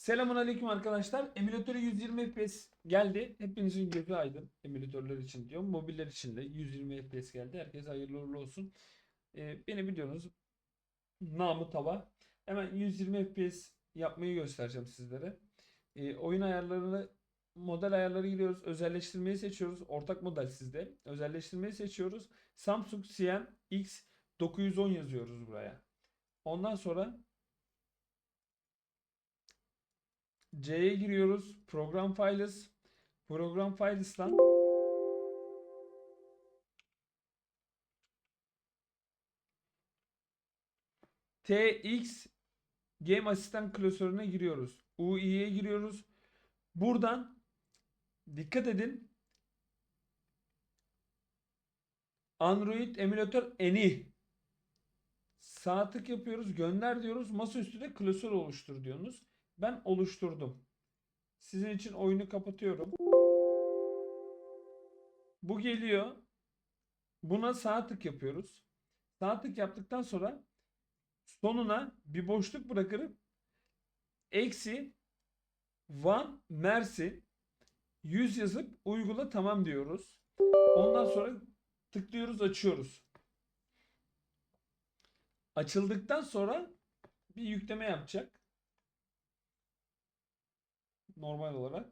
Selamun aleyküm arkadaşlar. Emülatörü 120 FPS geldi. Hepinizin gözü aydın. Emülatörler için diyorum. Mobiller için de 120 FPS geldi. Herkese hayırlı uğurlu olsun. Ee, beni biliyorsunuz. Namı tava. Hemen 120 FPS yapmayı göstereceğim sizlere. Ee, oyun ayarlarını model ayarları giriyoruz. Özelleştirmeyi seçiyoruz. Ortak model sizde. Özelleştirmeyi seçiyoruz. Samsung CN X 910 yazıyoruz buraya. Ondan sonra C'ye giriyoruz. Program Files. Program Files'tan TX Game Assistant klasörüne giriyoruz. UI'ye giriyoruz. Buradan dikkat edin. Android emülatör eni sağ tık yapıyoruz. Gönder diyoruz. Masaüstü de klasör oluştur diyorsunuz. Ben oluşturdum. Sizin için oyunu kapatıyorum. Bu geliyor. Buna sağ tık yapıyoruz. Sağ tık yaptıktan sonra sonuna bir boşluk bırakırım. Eksi one mersi 100 yazıp uygula tamam diyoruz. Ondan sonra tıklıyoruz açıyoruz. Açıldıktan sonra bir yükleme yapacak normal olarak.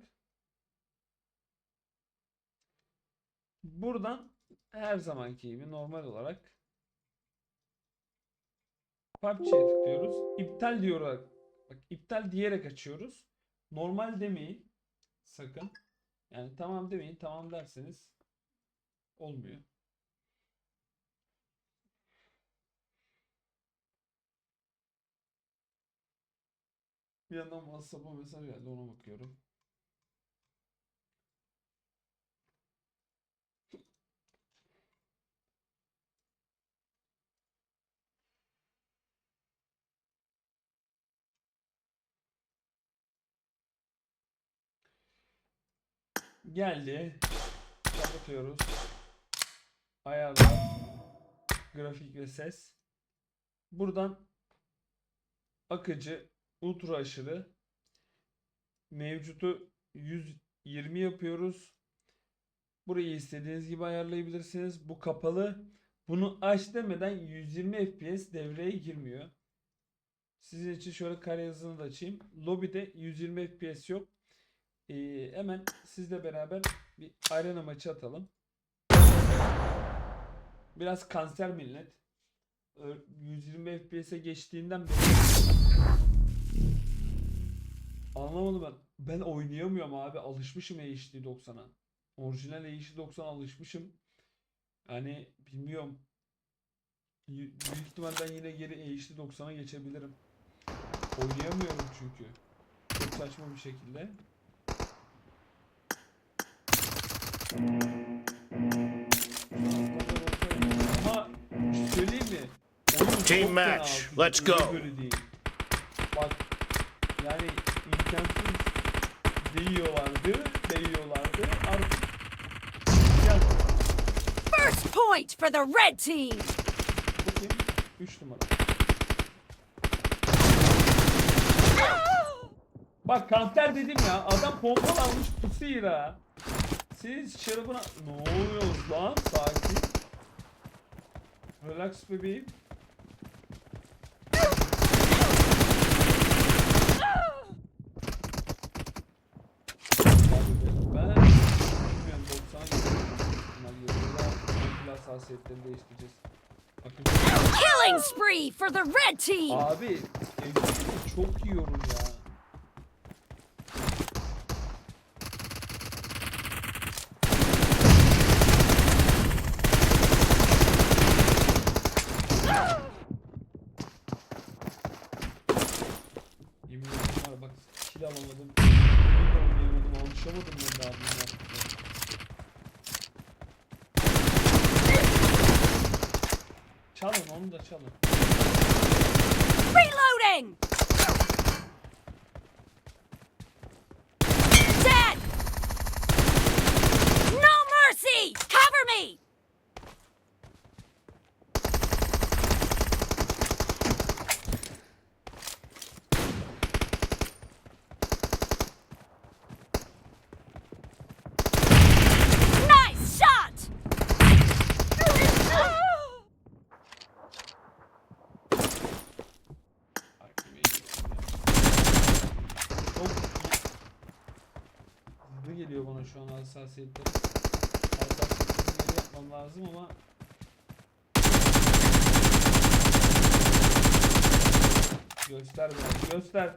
Buradan her zamanki gibi normal olarak PUBG'ye tıklıyoruz. İptal diyorlar. Bak iptal diyerek açıyoruz. Normal demeyin. Sakın. Yani tamam demeyin. Tamam derseniz olmuyor. Bir yandan WhatsApp'a mesaj geldi ona bakıyorum. Geldi. Kapatıyoruz. Ayarlar. Grafik ve ses. Buradan akıcı ultra aşırı mevcutu 120 yapıyoruz. Burayı istediğiniz gibi ayarlayabilirsiniz. Bu kapalı. Bunu aç demeden 120 FPS devreye girmiyor. Sizin için şöyle kare hızını da açayım. Lobby'de 120 FPS yok. Ee, hemen sizle beraber bir arena maçı atalım. Biraz kanser millet. Ö- 120 FPS'e geçtiğinden beri Anlamadım ben. Ben oynayamıyorum abi. Alışmışım HD 90'a. Orijinal HD 90'a alışmışım. Yani bilmiyorum. Büyük ihtimal ben yine geri HD 90'a geçebilirim. Oynayamıyorum çünkü. Çok saçma bir şekilde. Ama şey söyleyeyim mi? Oyun Team match. Let's go. Bak yani imkansız değiyorlardı, değiyorlardı. Artık gel First point for the red team! bakayım 3 numara. Bak kanser dedim ya adam pompalı almış pusuyla. Siz şarabına... Ne oluyoruz lan? Sakin. Relax bebeğim. Ben bilmiyorum 90'a gidiyorum. Daha hassasiyetlerini değiştireceğiz. Killing spree for the red team! Abi çok yiyorum ya. Yemin ederim var ya, bak kill alamadım. Oyun da oynayamadım, alışamadım ben daha bunun yaptıklarına. Çalın onu da çalın. Reloading! Dead! No mercy! Cover me! Şu an hassasiyetleri. Hassasiyetleri yapmam lazım ama Göster biraz, göster.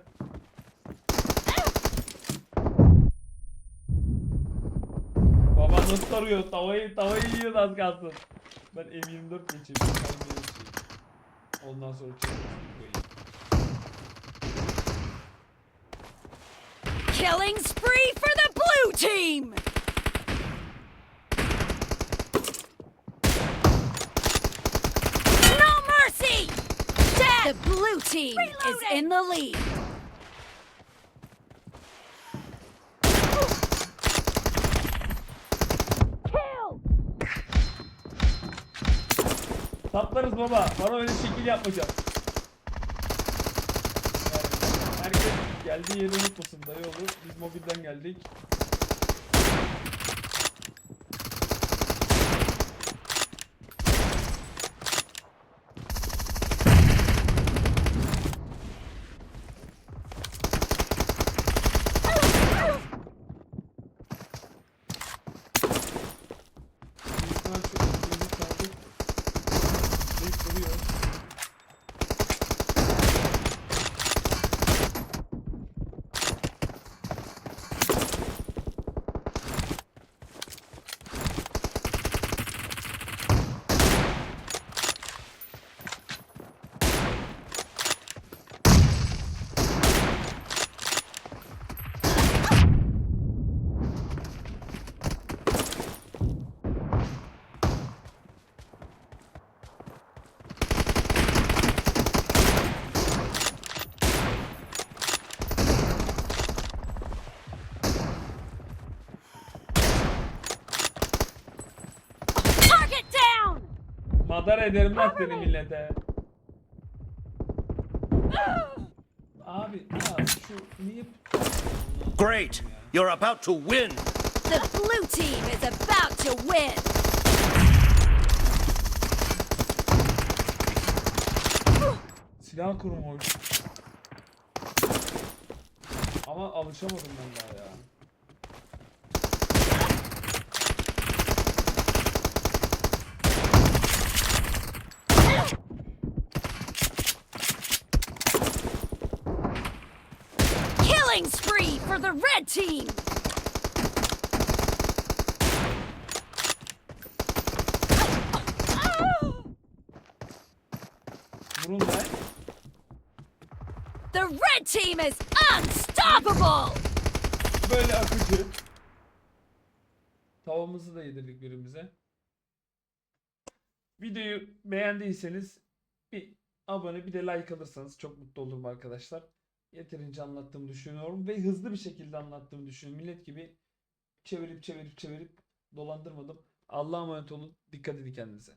Baba nasıl tarıyor? Tavayı, tavayı yiyor az kalsın. Ben M24 geçeyim. Ben M24 geçeyim. Ondan sonra çekeyim. Killing spree for the blue team! No mercy! Dead! The blue team is in the lead. Saplarız baba. Bana öyle şekil yapmayacak. Yani herkes geldiği yeri unutmasın dayı olur. Biz mobilden geldik. Madara ederim lan seni millete. Abi ya şu niye Great! You're about to win! The blue team is about to win! silah kurmuş. Ama alışamadım ben daha ya. Killing spree for the red team! Vurun. The red team is unstoppable! Böyle akıcı. Tavamızı da yedirdik birimize. Videoyu beğendiyseniz bir abone bir de like alırsanız çok mutlu olurum arkadaşlar. Yeterince anlattığımı düşünüyorum ve hızlı bir şekilde anlattığımı düşünüyorum. Millet gibi çevirip çevirip çevirip dolandırmadım. Allah'a emanet olun. Dikkat edin kendinize.